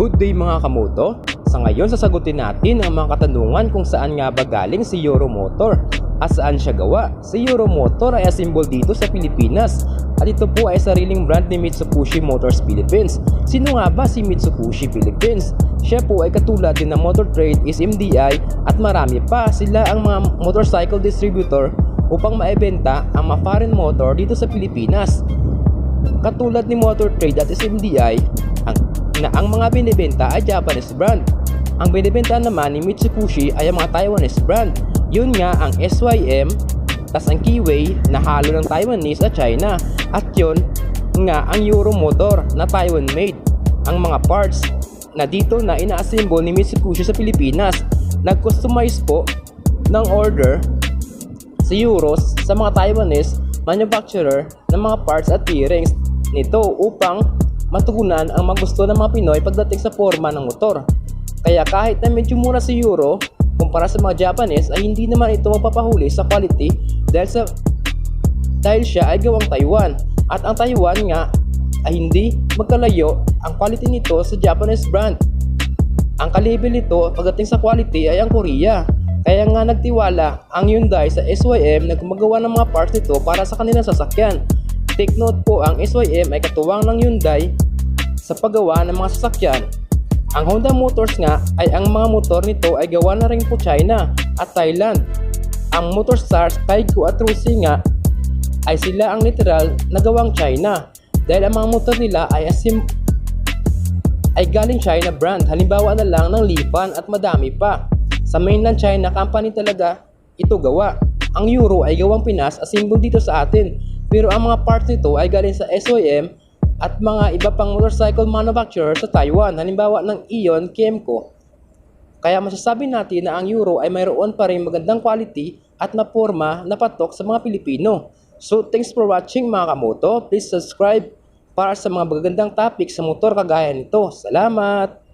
Good day mga kamoto! Sa ngayon sasagutin natin ang mga katanungan kung saan nga ba galing si Euro Motor at saan siya gawa. Si Euro Motor ay assemble dito sa Pilipinas at ito po ay sariling brand ni Mitsubishi Motors Philippines. Sino nga ba si Mitsubishi Philippines? Siya po ay katulad din ng Motor Trade is MDI at marami pa sila ang mga motorcycle distributor upang maibenta ang mga foreign motor dito sa Pilipinas. Katulad ni Motor Trade at SMDI, na ang mga binibenta ay Japanese brand. Ang binibenta naman ni Mitsubishi ay ang mga Taiwanese brand. Yun nga ang SYM, tas ang Keyway na halo ng Taiwanese at China. At yun nga ang Euro Motor na Taiwan made. Ang mga parts na dito na ina-assemble ni Mitsubishi sa Pilipinas. Nag-customize po ng order si Euros sa mga Taiwanese manufacturer ng mga parts at bearings nito upang matugunan ang mga gusto ng mga Pinoy pagdating sa forma ng motor. Kaya kahit na medyo mura si Euro kumpara sa mga Japanese ay hindi naman ito mapapahuli sa quality dahil sa dahil siya ay gawang Taiwan at ang Taiwan nga ay hindi magkalayo ang quality nito sa Japanese brand. Ang kalibel nito pagdating sa quality ay ang Korea. Kaya nga nagtiwala ang Hyundai sa SYM na gumagawa ng mga parts nito para sa kanilang sasakyan. Take note po ang SYM ay katuwang ng Hyundai sa paggawa ng mga sasakyan. Ang Honda Motors nga ay ang mga motor nito ay gawa na rin po China at Thailand. Ang Motorstars, Kaigo at Rusi nga ay sila ang literal na gawang China dahil ang mga motor nila ay asim ay galing China brand. Halimbawa na lang ng Lipan at madami pa. Sa mainland China company talaga ito gawa. Ang Euro ay gawang Pinas assemble dito sa atin. Pero ang mga parts nito ay galing sa SOM at mga iba pang motorcycle manufacturer sa Taiwan. Halimbawa ng Ion, Kemco. Kaya masasabi natin na ang Euro ay mayroon pa rin magandang quality at maporma na patok sa mga Pilipino. So thanks for watching mga kamoto. Please subscribe para sa mga magagandang topic sa motor kagaya nito. Salamat!